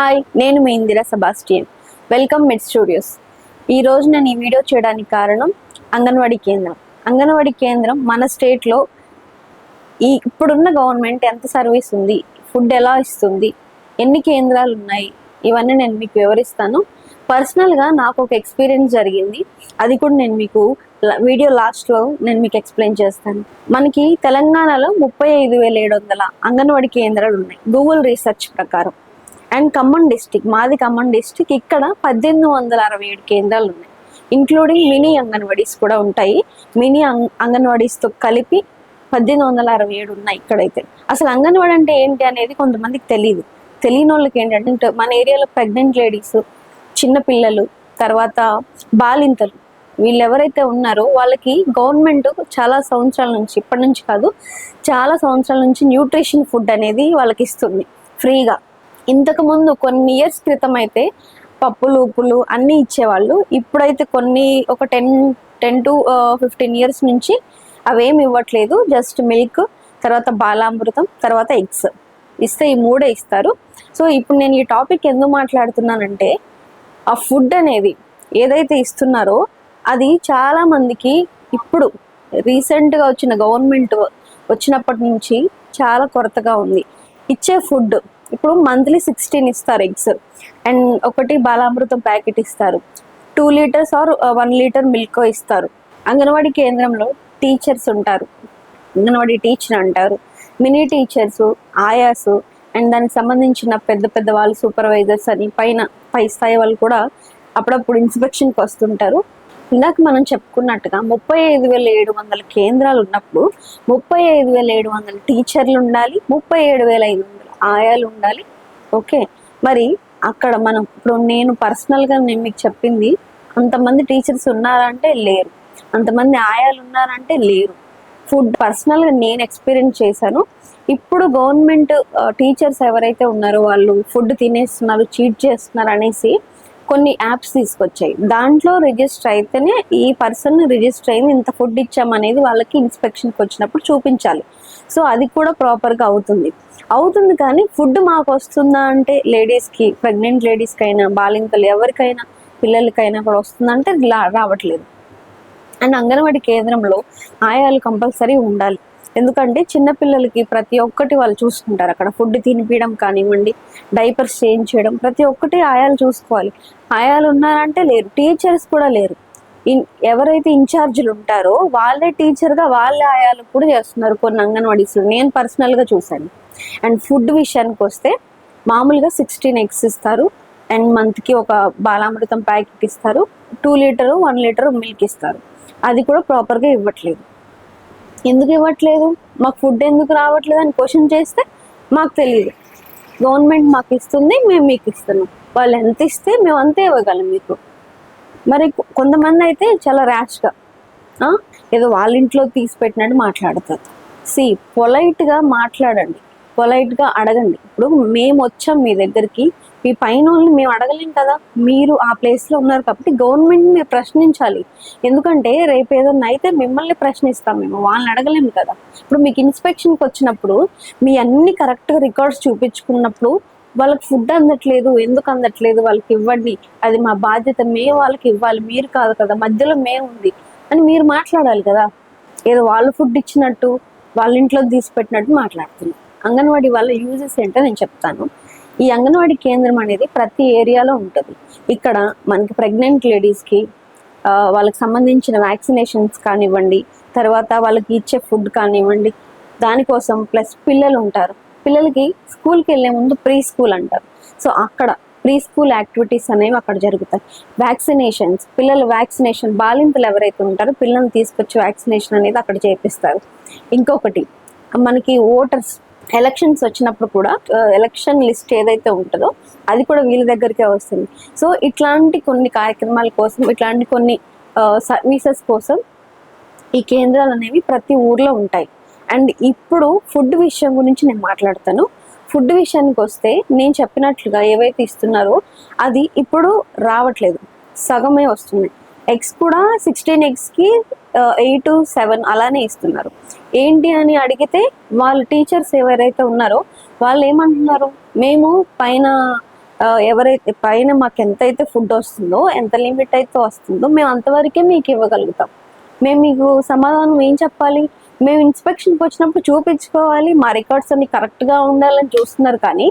Hi నేను మీ Indira Sebastian. Welcome mid studios. ఈ రోజు నేను ఈ వీడియో చేయడానికి కారణం అంగన్వాడీ కేంద్రం. అంగన్వాడీ కేంద్రం మన స్టేట్లో ఈ ఇప్పుడున్న గవర్నమెంట్ ఎంత సర్వీస్ ఉంది ఫుడ్ ఎలా ఇస్తుంది ఎన్ని కేంద్రాలు ఉన్నాయి ఇవన్నీ నేను మీకు వివరిస్తాను. పర్సనల్గా నాకు ఒక ఎక్స్పీరియన్స్ జరిగింది. అది కూడా నేను మీకు వీడియో లాస్ట్లో నేను మీకు ఎక్స్ప్లెయిన్ చేస్తాను. మనకి తెలంగాణలో ముప్పై ఐదు వేల ఏడు వందల అంగన్వాడీ కేంద్రాలు ఉన్నాయి. గూగుల్ రీసెర్చ్ ప్రకారం. అండ్ ఖమ్మం డిస్టిక్ మాది ఖమ్మం డిస్టిక్. ఇక్కడ పద్దెనిమిది వందల అరవై ఏడు కేంద్రాలు ఉన్నాయి ఇంక్లూడింగ్ మినీ అంగన్వాడీస్ కూడా ఉంటాయి. మినీ అంగన్వాడీస్తో కలిపి పద్దెనిమిది వందల అరవై ఏడు ఉన్నాయి ఇక్కడైతే. అసలు అంగన్వాడీ అంటే ఏంటి అనేది కొంతమందికి తెలియదు తెలియని వాళ్ళకి ఏంటంటే మన ఏరియాలో ప్రెగ్నెంట్ లేడీస్ చిన్న పిల్లలు తర్వాత బాలింతలు వీళ్ళు ఎవరైతే ఉన్నారో వాళ్ళకి గవర్నమెంట్ చాలా సంవత్సరాల నుంచి ఇప్పటి నుంచి కాదు చాలా సంవత్సరాల నుంచి న్యూట్రిషన్ ఫుడ్ అనేది వాళ్ళకి ఇస్తుంది. ఫ్రీగా. ఇంతకు ముందు కొన్ని ఇయర్స్ క్రితం అయితే పప్పులు ఉప్పులు అన్నీ ఇచ్చేవాళ్ళు. ఇప్పుడైతే కొన్ని ఒక ten ten to fifteen years నుంచి అవేమి ఇవ్వట్లేదు. జస్ట్ మిల్క్ తర్వాత బాలామృతం తర్వాత ఎగ్స్. ఇస్తే ఈ మూడే ఇస్తారు. సో ఇప్పుడు నేను ఈ టాపిక్ ఎందుకు మాట్లాడుతున్నానంటే ఆ ఫుడ్ అనేది ఏదైతే ఇస్తున్నారో అది చాలా మందికి ఇప్పుడు రీసెంట్గా వచ్చిన గవర్నమెంట్ వచ్చినప్పటి నుంచి చాలా కొరతగా ఉంది. ఇచ్చే ఫుడ్ ఇప్పుడు మంత్లీ సిక్స్టీన్ ఇస్తారు ఎగ్స్. అండ్ ఒకటి బాలామృతం ప్యాకెట్ ఇస్తారు. Two litres or uh, one litre milk ఇస్తారు. అంగన్వాడీ కేంద్రంలో టీచర్స్ ఉంటారు. అంగన్వాడీ టీచర్ అంటారు. మినీ టీచర్స్ ఆయాస్ అండ్ దానికి సంబంధించిన పెద్ద పెద్ద వాళ్ళు సూపర్వైజర్స్ అని పైన పై స్థాయి వాళ్ళు కూడా అప్పుడప్పుడు ఇన్స్పెక్షన్కి వస్తుంటారు. ఇందాక మనం చెప్పుకున్నట్టుగా ముప్పై ఐదు వేల ఏడు వందల కేంద్రాలు ఉన్నప్పుడు ముప్పై ఐదు వేల ఏడు వందల టీచర్లు ఉండాలి ముప్పై ఏడు వేల ఐదు వందల ఆయాలు ఉండాలి. ఓకే. మరి అక్కడ మనం ఇప్పుడు నేను పర్సనల్గా నేను మీకు చెప్పింది అంతమంది టీచర్స్ ఉన్నారంటే లేరు. అంతమంది ఆయాలు ఉన్నారంటే లేరు. ఫుడ్ పర్సనల్గా నేను ఎక్స్పీరియన్స్ చేశాను. ఇప్పుడు గవర్నమెంట్ టీచర్స్ ఎవరైతే ఉన్నారో వాళ్ళు ఫుడ్ తినేస్తున్నారు చీట్ చేస్తున్నారు అనేసి కొన్ని యాప్స్ తీసుకొచ్చాయి. దాంట్లో రిజిస్టర్ అయితేనే ఈ పర్సన్ రిజిస్టర్ అయింది ఇంత ఫుడ్ ఇచ్చామనేది వాళ్ళకి ఇన్స్పెక్షన్కి వచ్చినప్పుడు చూపించాలి. సో అది కూడా ప్రాపర్గా అవుతుంది. అవుతుంది కానీ ఫుడ్ మాకు వస్తుందా అంటే లేడీస్కి ప్రెగ్నెంట్ లేడీస్కి అయినా బాలింతలు ఎవరికైనా పిల్లలకైనా కూడా వస్తుందంటే రావట్లేదు. అండ్ అంగన్వాడీ కేంద్రంలో ఆయాలు కంపల్సరీ ఉండాలి. ఎందుకంటే చిన్నపిల్లలకి ప్రతి ఒక్కటి వాళ్ళు చూసుకుంటారు అక్కడ. ఫుడ్ తినిపించడం కానివ్వండి డైపర్స్ చేంజ్ చేయడం ప్రతి ఒక్కటి ఆయాలు చూసుకోవాలి. ఆయాలు ఉన్నారంటే లేరు. టీచర్స్ కూడా లేరు. ఎవరైతే ఇన్ఛార్జీలు ఉంటారో వాళ్ళే టీచర్గా వాళ్ళే ఆయాలు కూడా చేస్తున్నారు కొన్ని అంగన్వాడీస్లో. నేను పర్సనల్గా చూశాను. అండ్ ఫుడ్ విషయానికి వస్తే మామూలుగా సిక్స్టీన్ ఎగ్స్ ఇస్తారు. అండ్ మంత్కి ఒక బాలామృతం ప్యాకెట్ ఇస్తారు. Two litre one litre milk ఇస్తారు. అది కూడా ప్రాపర్గా ఇవ్వట్లేదు. ఎందుకు ఇవ్వట్లేదు? మాకు ఫుడ్ ఎందుకు రావట్లేదు అని క్వశ్చన్ చేస్తే మాకు తెలియదు గవర్నమెంట్ మాకు ఇస్తుంది మేము మీకు ఇస్తున్నాం. వాళ్ళు ఎంత ఇస్తే మేము అంతే ఇవ్వగలం మీకు. మరి కొంతమంది అయితే చాలా ర్యాష్గా ఏదో వాళ్ళ ఇంట్లో తీసి పెట్టినట్టు మాట్లాడతారు. సి పొలైట్గా మాట్లాడండి. పొలైట్గా అడగండి. ఇప్పుడు మేము వచ్చాం మీ దగ్గరికి మీ పైన వాళ్ళని మేము అడగలేం కదా? మీరు ఆ ప్లేస్లో ఉన్నారు కాబట్టి గవర్నమెంట్ని మీరు ప్రశ్నించాలి. ఎందుకంటే రేపు ఏదన్నా అయితే మిమ్మల్ని ప్రశ్నిస్తాం మేము వాళ్ళని అడగలేము కదా? ఇప్పుడు మీకు ఇన్స్పెక్షన్కి వచ్చినప్పుడు మీ అన్ని కరెక్ట్గా రికార్డ్స్ చూపించుకున్నప్పుడు వాళ్ళకి ఫుడ్ అందట్లేదు ఎందుకు అందట్లేదు వాళ్ళకి ఇవ్వండి. అది మా బాధ్యత మేము వాళ్ళకి ఇవ్వాలి మీరు కాదు కదా మధ్యలో మేము ఉంది అని మీరు మాట్లాడాలి కదా. ఏదో వాళ్ళు ఫుడ్ ఇచ్చినట్టు వాళ్ళ ఇంట్లో తీసి పెట్టినట్టు మాట్లాడుతున్నారు అంగన్వాడీ వాళ్ళ యూజెస్ ఏంటో నేను చెప్తాను. ఈ అంగన్వాడీ కేంద్రం అనేది ప్రతి ఏరియాలో ఉంటుంది. ఇక్కడ మనకి ప్రెగ్నెంట్ లేడీస్కి వాళ్ళకి సంబంధించిన వ్యాక్సినేషన్స్ కానివ్వండి తర్వాత వాళ్ళకి ఇచ్చే ఫుడ్ కానివ్వండి దానికోసం ప్లస్ పిల్లలు ఉంటారు. పిల్లలకి స్కూల్కి వెళ్ళే ముందు ప్రీ స్కూల్ అంటారు. సో అక్కడ ప్రీ స్కూల్ యాక్టివిటీస్ అనేవి అక్కడ జరుగుతాయి. వ్యాక్సినేషన్స్ పిల్లలు వ్యాక్సినేషన్ బాలింతలు ఎవరైతే ఉంటారో పిల్లల్ని తీసుకొచ్చి వ్యాక్సినేషన్ అనేది అక్కడ చేపిస్తారు. ఇంకొకటి మనకి ఓటర్స్ ఎలక్షన్స్ వచ్చినప్పుడు కూడా uh, ఎలక్షన్ లిస్ట్ ఏదైతే ఉంటుందో అది కూడా వీళ్ళ దగ్గరికే వస్తుంది. సో ఇట్లాంటి కొన్ని కార్యక్రమాల కోసం ఇట్లాంటి కొన్ని uh, సర్వీసెస్ కోసం ఈ కేంద్రాలు అనేవి ప్రతి ఊర్లో ఉంటాయి. అండ్ ఇప్పుడు ఫుడ్ విషయం గురించి నేను మాట్లాడతాను. ఫుడ్ విషయానికి వస్తే నేను చెప్పినట్లుగా ఏవైతే ఇస్తున్నారో అది ఇప్పుడు రావట్లేదు. సగమే వస్తుంది. ఎగ్స్ కూడా సిక్స్టీన్ ఎగ్స్కి ఎయిట్ సెవెన్ అలానే ఇస్తున్నారు. ఏంటి అని అడిగితే వాళ్ళ టీచర్స్ ఎవరైతే ఉన్నారో వాళ్ళు ఏమంటున్నారు? మేము పైన ఎవరైతే పైన మాకు ఎంత అయితే ఫుడ్ వస్తుందో ఎంత లిమిట్ అయితే వస్తుందో మేము అంతవరకే మీకు ఇవ్వగలుగుతాం. మేము మీకు సమాధానం ఏం చెప్పాలి? మేము ఇన్స్పెక్షన్కి వచ్చినప్పుడు చూపించుకోవాలి. మా రికార్డ్స్ అన్ని కరెక్ట్గా ఉండాలని చూస్తున్నారు కానీ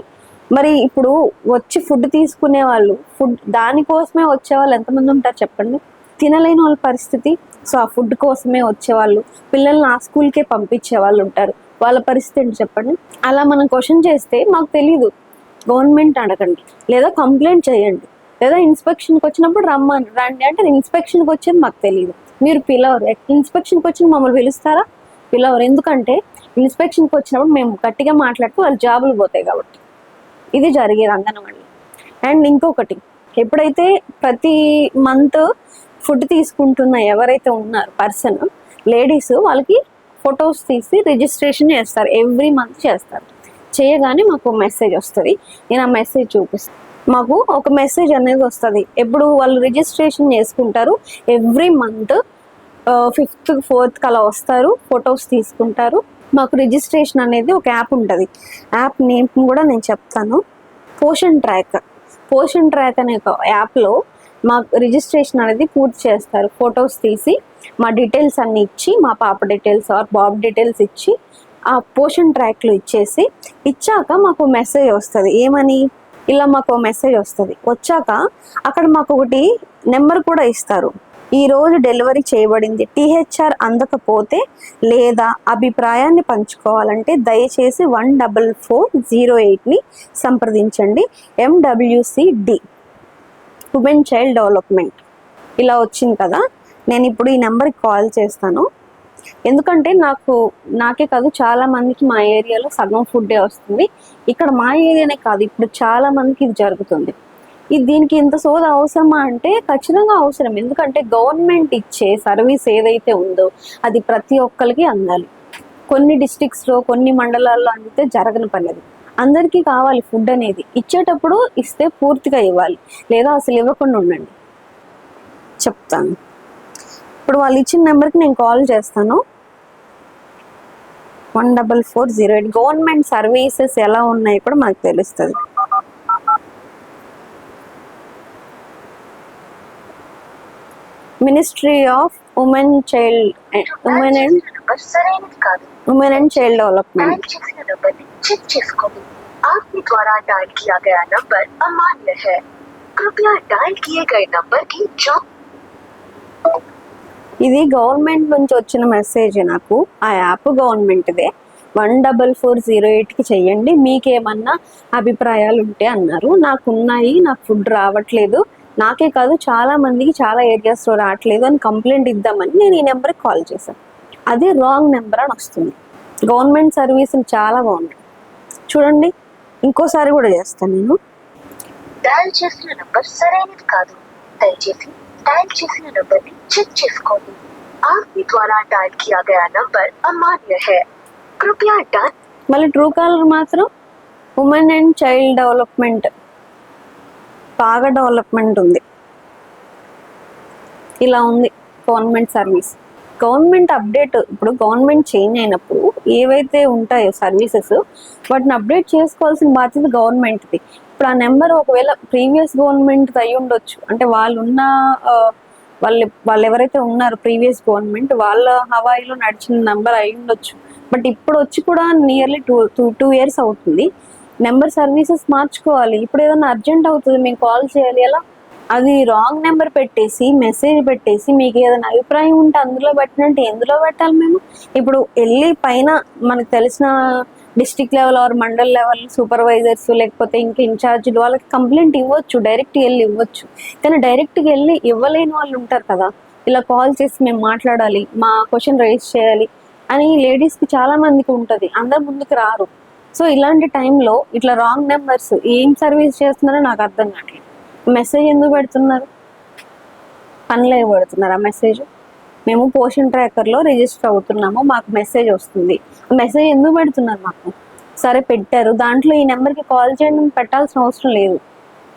మరి ఇప్పుడు వచ్చి ఫుడ్ తీసుకునే వాళ్ళు ఫుడ్ దానికోసమే వచ్చే వాళ్ళు ఎంతమంది ఉంటారు చెప్పండి? తినలేని వాళ్ళ పరిస్థితి. సో ఆ ఫుడ్ కోసమే వచ్చేవాళ్ళు పిల్లల్ని ఆ స్కూల్కే పంపించే వాళ్ళు ఉంటారు. వాళ్ళ పరిస్థితి ఏంటి చెప్పండి? అలా మనం క్వశ్చన్ చేస్తే మాకు తెలియదు గవర్నమెంట్ అడగండి లేదా కంప్లైంట్ చేయండి లేదా ఇన్స్పెక్షన్కి వచ్చినప్పుడు రమ్మని రండి అంటే ఇన్స్పెక్షన్కి వచ్చేది మాకు తెలియదు మీరు పిలవరు. ఇన్స్పెక్షన్కి వచ్చి మమ్మల్ని పిలుస్తారా? పిలవరు. ఎందుకంటే ఇన్స్పెక్షన్కి వచ్చినప్పుడు మేము గట్టిగా మాట్లాడితే వాళ్ళు జాబులు పోతాయి కాబట్టి. ఇది జరిగేది అంగన్వాడీ అండ్. ఇంకొకటి ఎప్పుడైతే ప్రతి మంత్ ఫుడ్ తీసుకుంటున్న ఎవరైతే ఉన్నారు పర్సన్ లేడీస్ వాళ్ళకి ఫొటోస్ తీసి రిజిస్ట్రేషన్ చేస్తారు. ఎవ్రీ మంత్ చేస్తారు. చేయగానే మాకు మెసేజ్ వస్తుంది. నేను ఆ మెసేజ్ చూపిస్తాను మాకు ఒక మెసేజ్ అనేది వస్తుంది. ఎప్పుడు వాళ్ళు రిజిస్ట్రేషన్ చేసుకుంటారు ఎవ్రీ మంత్ ఫిఫ్త్ ఫోర్త్ అలా వస్తారు. ఫొటోస్ తీసుకుంటారు. మాకు రిజిస్ట్రేషన్ అనేది ఒక యాప్ ఉంటుంది. యాప్ నేమ్ కూడా నేను చెప్తాను. పోషన్ ట్రాక్ పోషన్ ట్రాక్ అనే ఒక యాప్లో మాకు రిజిస్ట్రేషన్ అనేది పూర్తి చేస్తారు. ఫొటోస్ తీసి మా డీటెయిల్స్ అన్నీ ఇచ్చి మా పాప డీటెయిల్స్ ఆర్ బాబు డీటెయిల్స్ ఇచ్చి ఆ పోషన్ ట్రాక్లో ఇచ్చేసి ఇచ్చాక మాకు మెసేజ్ వస్తుంది. ఏమని? ఇలా మాకు మెసేజ్ వస్తుంది. వచ్చాక అక్కడ మాకు ఒకటి నెంబర్ కూడా ఇస్తారు. ఈరోజు డెలివరీ చేయబడింది. టీహెచ్ఆర్ అందకపోతే లేదా అభిప్రాయాన్ని పంచుకోవాలంటే దయచేసి వన్ డబల్ ఫోర్ జీరో ఎయిట్ని సంప్రదించండి. MWC D women child development. ఇలా వచ్చింది కదా నేను ఇప్పుడు ఈ నెంబర్కి కాల్ చేస్తాను. ఎందుకంటే నాకు నాకే కాదు చాలా మందికి మా ఏరియాలో సగం ఫుడ్డే వస్తుంది. ఇక్కడ మా ఏరియానే కాదు ఇప్పుడు చాలా మందికి ఇది జరుగుతుంది. ఇది దీనికి ఇంత సోద అవసరమా అంటే ఖచ్చితంగా అవసరం. ఎందుకంటే గవర్నమెంట్ ఇచ్చే సర్వీస్ ఏదైతే ఉందో అది ప్రతి ఒక్కరికి అందాలి. కొన్ని డిస్ట్రిక్ట్స్లో కొన్ని మండలాల్లో అందితే జరగని పని అది. అందరికీ కావాలి ఫుడ్ అనేది. ఇచ్చేటప్పుడు ఇస్తే పూర్తిగా ఇవ్వాలి. లేదా అసలు ఇవ్వకుండా ఉండండి. చెప్తాను. ఇప్పుడు వాళ్ళు ఇచ్చిన నెంబర్కి నేను కాల్ చేస్తాను. One double four zero eight. Government services ఎలా ఉన్నాయి కూడా మనకు తెలుస్తుంది. ministry of women child women and number సరైనది కాదు women and child development dial చేసిన నంబర్ ని చెక్ చేసుకోండి आपके द्वारा डायल किया गया नंबर अमान्य है कृपया डायल किए गए नंबर की जांच ఇది గవర్నమెంట్ నుంచి వచ్చిన మెసేజ్ నాకు ఆ యాప్ గవర్నమెంట్దే వన్ డబల్ ఫోర్ జీరో ఎయిట్కి చెయ్యండి మీకేమన్నా అభిప్రాయాలు ఉంటే అన్నారు నాకు ఉన్నాయి నాకు ఫుడ్ రావట్లేదు నాకే కాదు చాలా మందికి చాలా ఏరియాస్లో రావట్లేదు అని కంప్లైంట్ ఇద్దామని నేను ఈ నెంబర్కి కాల్ చేశాను అది రాంగ్ నెంబర్ అని వస్తుంది గవర్నమెంట్ సర్వీసులు చాలా బాగున్నాయి చూడండి ఇంకోసారి కూడా చేస్తాను నేను డయల్ చేసిన నంబర్ సరైనది కాదు దయచేసి డయల్ చేసిన నంబర్ ని చెక్ చేసుకోండి आपके द्वारा डायल किया गया नंबर अमान्य है कृपया डायल మళ్ళీ ట్రూ కాలర్ మాత్రం ఉమెన్ అండ్ చైల్డ్ డెవలప్మెంట్ బాగా డెవలప్మెంట్ ఉంది. ఇలా ఉంది గవర్నమెంట్ సర్వీస్. గవర్నమెంట్ అప్డేట్ ఇప్పుడు గవర్నమెంట్ చేంజ్ అయినప్పుడు ఏవైతే ఉంటాయో సర్వీసెస్ వాటిని అప్డేట్ చేసుకోవాల్సిన బాధ్యత గవర్నమెంట్ది. ఇప్పుడు ఆ నెంబర్ ఒకవేళ ప్రీవియస్ గవర్నమెంట్ అయి ఉండొచ్చు. అంటే వాళ్ళు ఉన్న వాళ్ళు వాళ్ళు ఎవరైతే ఉన్నారో ప్రీవియస్ గవర్నమెంట్ వాళ్ళ హవాయిలో నడిచిన నెంబర్ అయి ఉండొచ్చు బట్ ఇప్పుడు వచ్చి కూడా nearly two two two years అవుతుంది. నెంబర్ సర్వీసెస్ మార్చుకోవాలి. ఇప్పుడు ఏదైనా అర్జెంట్ అవుతుంది మేము కాల్ చేయాలి ఎలా? అది రాంగ్ నెంబర్ పెట్టేసి మెసేజ్ పెట్టేసి మీకు ఏదైనా అభిప్రాయం ఉంటే అందులో పెట్టినట్టు ఎందులో పెట్టాలి మేము? ఇప్పుడు వెళ్ళి పైన మనకు తెలిసిన district level or mandal level supervisors లేకపోతే ఇంకా ఇన్ఛార్జీలు వాళ్ళకి కంప్లైంట్ ఇవ్వచ్చు డైరెక్ట్గా వెళ్ళి ఇవ్వచ్చు. కానీ డైరెక్ట్గా వెళ్ళి ఇవ్వలేని వాళ్ళు ఉంటారు కదా. ఇలా కాల్ చేసి మేము మాట్లాడాలి మా క్వశ్చన్ రైజ్ చేయాలి అని లేడీస్కి చాలామందికి ఉంటుంది. అందరు ముందుకు రారు. సో ఇలాంటి టైంలో ఇట్లా రాంగ్ నెంబర్స్ ఏం సర్వీస్ చేస్తున్నారో నాకు అర్థం కావట్లేదు. మెసేజ్ ఎందుకు పెడుతున్నారు? పనిలో పెడుతున్నారు ఆ మెసేజ్? మేము పోషన్ ట్రాకర్లో రిజిస్టర్ అవుతున్నాము మాకు మెసేజ్ వస్తుంది. మెసేజ్ ఎందుకు పెడుతున్నారు మాకు? సరే పెట్టారు దాంట్లో ఈ నెంబర్కి కాల్ చేయడం పెట్టాల్సిన అవసరం లేదు.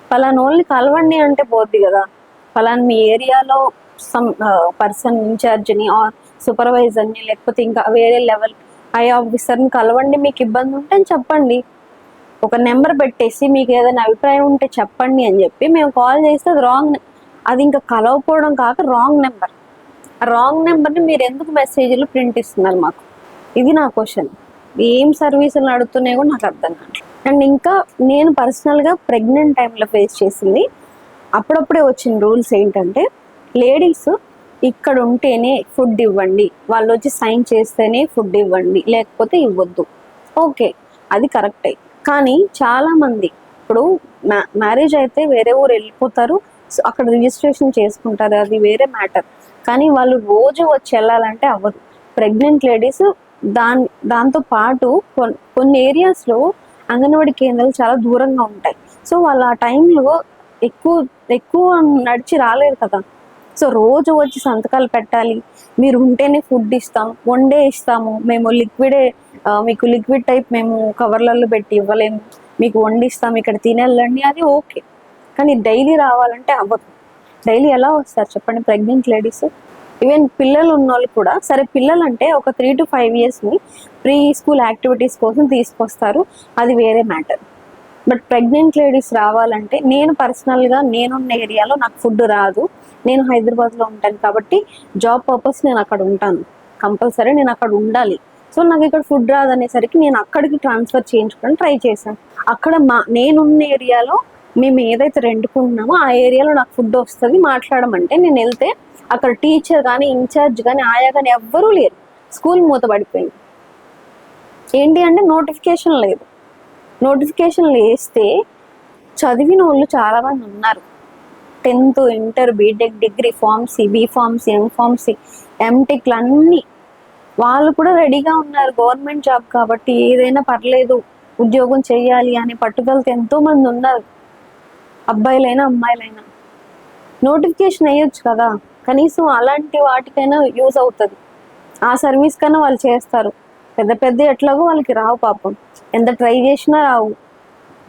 ఫలానా వాళ్ళని కలవండి అంటే పోద్ది కదా. ఫలానా మీ ఏరియాలో సమ్ పర్సన్ ఇన్ఛార్జ్ని ఆర్ సూపర్వైజర్ని లేకపోతే ఇంకా వేరే లెవెల్ ఐ ఆఫీసర్ని కలవండి మీకు ఇబ్బంది ఉంటే అని చెప్పండి. ఒక నెంబర్ పెట్టేసి మీకు ఏదైనా అభిప్రాయం ఉంటే చెప్పండి అని చెప్పి మేము కాల్ చేస్తే అది రాంగ్ అది ఇంకా కలవకపోవడం కాక రాంగ్ నెంబర్. ఆ రాంగ్ నెంబర్ని మీరు ఎందుకు మెసేజ్లు ప్రింట్ ఇస్తున్నారు మాకు? ఇది నా క్వశ్చన్. ఏం సర్వీసులు నడుతున్నాయో కూడా నాకు అర్థం కావట్లేదు అండ్ ఇంకా నేను పర్సనల్గా ప్రెగ్నెంట్ టైంలో ఫేస్ చేసింది అప్పుడప్పుడే వచ్చిన రూల్స్ ఏంటంటే లేడీస్ ఇక్కడ ఉంటేనే ఫుడ్ ఇవ్వండి. వాళ్ళు వచ్చి సైన్ చేస్తేనే ఫుడ్ ఇవ్వండి. లేకపోతే ఇవ్వద్దు. ఓకే అది కరెక్టే. కానీ చాలా మంది ఇప్పుడు మ్యారేజ్ అయితే వేరే ఊరు వెళ్ళిపోతారు. సో అక్కడ రిజిస్ట్రేషన్ చేసుకుంటారు. అది వేరే మ్యాటర్. కానీ వాళ్ళు రోజు వచ్చి వెళ్ళాలంటే అవ్వదు. ప్రెగ్నెంట్ లేడీస్ దాని దాంతో పాటు కొన్ని ఏరియాస్లో అంగన్వాడీ కేంద్రాలు చాలా దూరంగా ఉంటాయి. సో వాళ్ళు ఆ టైంలో ఎక్కువ ఎక్కువ నడిచి రాలేరు కదా. సో రోజు వచ్చి సంతకాలు పెట్టాలి. మీరు ఉంటేనే ఫుడ్ ఇస్తాం. వండే ఇస్తాము. మేము లిక్విడే మీకు లిక్విడ్ టైప్ మేము కవర్లలో పెట్టి ఇవ్వలేము. మీకు వండిస్తాం ఇక్కడ తినేళ్ళండి అది ఓకే. కానీ డైలీ రావాలంటే అవ్వదు. డైలీ ఎలా వస్తారు చెప్పండి? Pregnant ladies? ఈవెన్ పిల్లలు ఉన్న వాళ్ళు కూడా సరే పిల్లలు అంటే ఒక త్రీ టు ఫైవ్ ఇయర్స్ని ప్రీ స్కూల్ యాక్టివిటీస్ కోసం తీసుకొస్తారు. అది వేరే మ్యాటర్. బట్ ప్రెగ్నెంట్ లేడీస్ రావాలంటే నేను పర్సనల్గా నేనున్న ఏరియాలో నాకు ఫుడ్ రాదు. నేను హైదరాబాద్లో ఉంటాను కాబట్టి జాబ్ పర్పస్ నేను అక్కడ ఉంటాను. కంపల్సరీ నేను అక్కడ ఉండాలి. సో నాకు ఇక్కడ ఫుడ్ రాదనేసరికి నేను అక్కడికి ట్రాన్స్ఫర్ చేయించుకొని ట్రై చేశాను. అక్కడ మా నేనున్న ఏరియాలో మేము ఏదైతే రెండుకుంటున్నామో ఆ ఏరియాలో నాకు ఫుడ్ వస్తుంది మాట్లాడమంటే నేను వెళ్తే అక్కడ టీచర్ కానీ ఇన్ఛార్జ్ కానీ ఆయా కానీ ఎవ్వరూ లేరు. స్కూల్ మూతపడిపోయింది. ఏంటి అంటే నోటిఫికేషన్ లేదు. నోటిఫికేషన్లు వేస్తే చదివిన వాళ్ళు చాలామంది ఉన్నారు. Tenth inter BTech degree pharmacy B pharmacy M pharmacy ఎంటెక్లు అన్నీ వాళ్ళు కూడా రెడీగా ఉన్నారు. గవర్నమెంట్ జాబ్ కాబట్టి ఏదైనా పర్లేదు ఉద్యోగం చేయాలి అనే పట్టుదలతో ఎంతో మంది ఉన్నారు. అబ్బాయిలైనా అమ్మాయిలైనా. నోటిఫికేషన్ వేయొచ్చు కదా. కనీసం అలాంటి వాటికైనా యూజ్ అవుతుంది. ఆ సర్వీస్ కన్నా వాళ్ళు చేస్తారు. పెద్ద పెద్ద ఎట్లాగో వాళ్ళకి రావు పాపం. ఎంత ట్రై చేసినా రావు.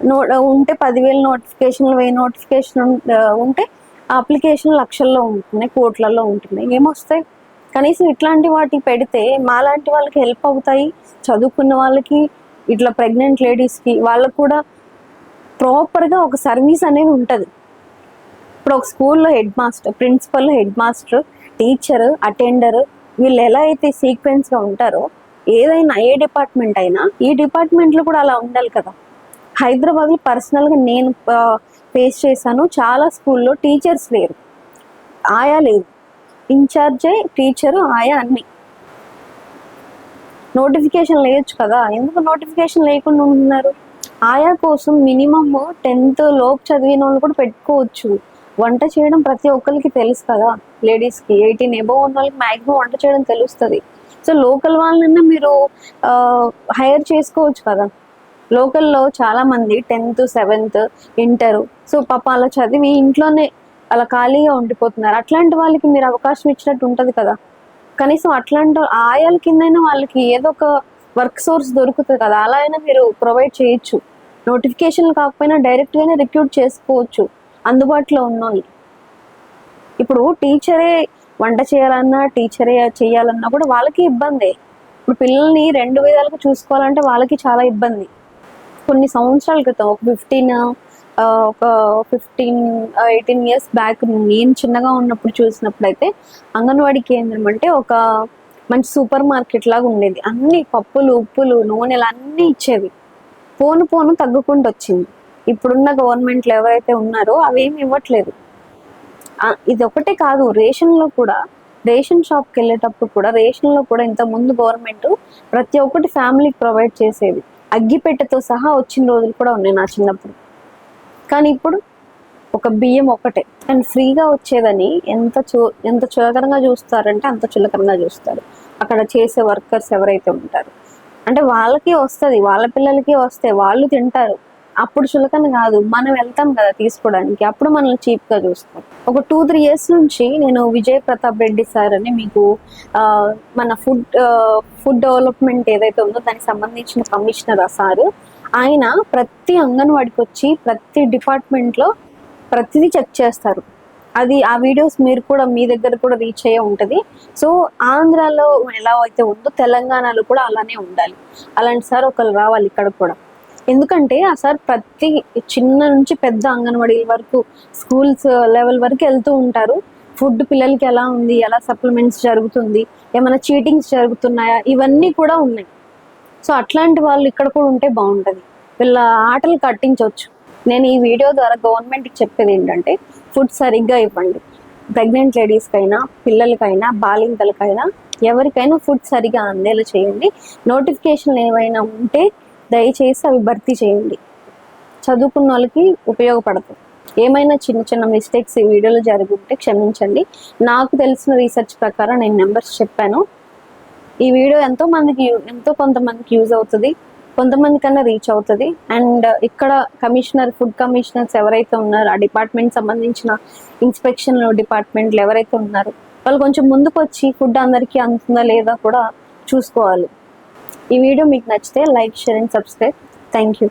నో ఉంటే పదివేలు నోటిఫికేషన్లు వెయ్యి నోటిఫికేషన్ ఉంటే అప్లికేషన్ లక్షల్లో ఉంటున్నాయి కోట్లలో ఉంటున్నాయి. ఏమొస్తాయి? కనీసం ఇట్లాంటి వాటికి పెడితే మాలాంటి వాళ్ళకి హెల్ప్ అవుతాయి. చదువుకున్న వాళ్ళకి ఇట్లా ప్రెగ్నెంట్ లేడీస్కి వాళ్ళకు కూడా ప్రాపర్గా ఒక సర్వీస్ అనేది ఉంటుంది. ఇప్పుడు ఒక స్కూల్లో head master principal head master teacher attender వీళ్ళు ఎలా అయితే సీక్వెన్స్గా ఉంటారో ఏదైనా ఏ డిపార్ట్మెంట్ అయినా ఈ డిపార్ట్మెంట్లో కూడా అలా ఉండాలి కదా. హైదరాబాద్లో పర్సనల్గా నేను ఫేస్ చేశాను. చాలా స్కూల్లో టీచర్స్ లేరు. ఆయా లేదు. ఇన్ఛార్జే టీచరు ఆయా అన్ని. నోటిఫికేషన్ లేయొచ్చు కదా. ఎందుకు నోటిఫికేషన్ లేకుండా ఉంటున్నారు? ఆయా కోసం మినిమమ్ టెన్త్ లోపు చదివిన వాళ్ళు కూడా పెట్టుకోవచ్చు. వంట చేయడం ప్రతి ఒక్కరికి తెలుసు కదా. లేడీస్కి ఎయిటీన్ ఎబో ఉన్న వాళ్ళకి మ్యాక్సిమం వంట చేయడం తెలుస్తుంది. సో లోకల్ వాళ్ళనన్నా మీరు హైర్ చేసుకోవచ్చు కదా. లోకల్లో చాలా మంది టెన్త్ సెవెంత్ ఇంటర్ సో పాప అలా చదివి ఇంట్లోనే అలా ఖాళీగా ఉండిపోతున్నారు. అట్లాంటి వాళ్ళకి మీరు అవకాశం ఇచ్చినట్టు ఉంటుంది కదా. కనీసం అట్లాంటి ఆయాల కిందైనా వాళ్ళకి ఏదో ఒక వర్క్ సోర్స్ దొరుకుతుంది కదా. అలా అయినా మీరు ప్రొవైడ్ చేయొచ్చు. నోటిఫికేషన్ కాకపోయినా డైరెక్ట్గానే రిక్రూట్ చేసుకోవచ్చు అందుబాటులో ఉన్నోళ్ళు. ఇప్పుడు టీచరే వంట చేయాలన్నా టీచర్ చేయాలన్నా కూడా వాళ్ళకి ఇబ్బంది. ఇప్పుడు పిల్లల్ని రెండు విధాలుగా చూసుకోవాలంటే వాళ్ళకి చాలా ఇబ్బంది. కొన్ని సంవత్సరాల క్రితం ఒక ఫిఫ్టీన్ ఒక ఫిఫ్టీన్ ఎయిటీన్ ఇయర్స్ బ్యాక్ నేను చిన్నగా ఉన్నప్పుడు చూసినప్పుడు అయితే అంగన్వాడీ కేంద్రం అంటే ఒక మంచి సూపర్ మార్కెట్ లాగా ఉండేది. అన్ని పప్పులు ఉప్పులు నూనెలు అన్నీ ఇచ్చేవి. పోను పోను తగ్గుకుంటూ వచ్చింది ఇప్పుడున్న గవర్నమెంట్లు ఎవరైతే ఉన్నారో అవేమి ఇవ్వట్లేదు. ఇది ఒకటే కాదు రేషన్లో కూడా రేషన్ షాప్కి వెళ్ళేటప్పుడు కూడా రేషన్లో కూడా ఇంత ముందు గవర్నమెంట్ ప్రతి ఒక్కటి ఫ్యామిలీకి ప్రొవైడ్ చేసేది అగ్గిపెట్టెతో సహా వచ్చిన రోజులు కూడా ఉన్నాయి నా చిన్నప్పుడు. కానీ ఇప్పుడు ఒక బియ్యం ఒకటే. అండ్ ఫ్రీగా వచ్చేదని ఎంత చూ ఎంత చులకరంగా చూస్తారంటే అంత చులకరంగా చూస్తారు. అక్కడ చేసే వర్కర్స్ ఎవరైతే ఉంటారు. అంటే వాళ్ళకి వస్తుంది వాళ్ళ పిల్లలకి వస్తే వాళ్ళు తింటారు. అప్పుడు చులకన కాదు మనం వెళ్తాం కదా తీసుకోవడానికి. అప్పుడు మనల్ని చీప్గా చూస్తాం. ఒక టూ త్రీ ఇయర్స్ నుంచి నేను విజయ్ ప్రతాప్ రెడ్డి సార్ అని మీకు మన ఫుడ్ ఫుడ్ డెవలప్మెంట్ ఏదైతే ఉందో దానికి సంబంధించిన కమిషనర్ ఆ సారు ఆయన ప్రతి అంగన్వాడికి వచ్చి ప్రతి డిపార్ట్మెంట్లో ప్రతిదీ చెక్ చేస్తారు. అది ఆ వీడియోస్ మీరు కూడా మీ దగ్గర కూడా రీచ్ అయ్యే ఉంటుంది. సో ఆంధ్రాలో ఎలా అయితే ఉందో తెలంగాణలో కూడా అలానే ఉండాలి. అలాంటి సార్ ఒకరు రావాలి ఇక్కడ కూడా. ఎందుకంటే ఆ సార్ ప్రతి చిన్న నుంచి పెద్ద అంగన్వాడీల వరకు స్కూల్స్ లెవెల్ వరకు వెళ్తూ ఉంటారు. ఫుడ్ పిల్లలకి ఎలా ఉంది ఎలా సప్లిమెంట్స్ జరుగుతుంది ఏమైనా చీటింగ్స్ జరుగుతున్నాయా ఇవన్నీ కూడా ఉన్నాయి. సో అట్లాంటి వాళ్ళు ఇక్కడ కూడా ఉంటే బాగుంటుంది. వీళ్ళ ఆటలు కట్టించవచ్చు నేను ఈ వీడియో ద్వారా గవర్నమెంట్కి చెప్పేది ఏంటంటే ఫుడ్ సరిగ్గా ఇవ్వండి. ప్రెగ్నెంట్ లేడీస్కైనా పిల్లలకైనా బాలింతలకైనా ఎవరికైనా ఫుడ్ సరిగా అందేలా చేయండి. నోటిఫికేషన్లు ఏమైనా ఉంటే దయచేసి అవి భర్తీ చేయండి. చదువుకున్న వాళ్ళకి ఉపయోగపడతాయి. ఏమైనా చిన్న చిన్న మిస్టేక్స్ ఈ వీడియోలో జరుగుంటే క్షమించండి. నాకు తెలిసిన రీసెర్చ్ ప్రకారం నేను నెంబర్స్ చెప్పాను. ఈ వీడియో ఎంతో మందికి ఎంతో కొంతమందికి యూజ్ అవుతుంది. కొంతమంది కన్నా రీచ్ అవుతుంది. అండ్ ఇక్కడ కమిషనర్ ఫుడ్ కమిషనర్స్ ఎవరైతే ఉన్నారో ఆ డిపార్ట్మెంట్ సంబంధించిన ఇన్స్పెక్షన్ డిపార్ట్మెంట్లు ఎవరైతే ఉన్నారో వాళ్ళు కొంచెం ముందుకు వచ్చి ఫుడ్ అందరికీ అందుతుందా లేదా కూడా చూసుకోవాలి. ఈ వీడియో మీకు నచ్చితే like share and subscribe. Thank you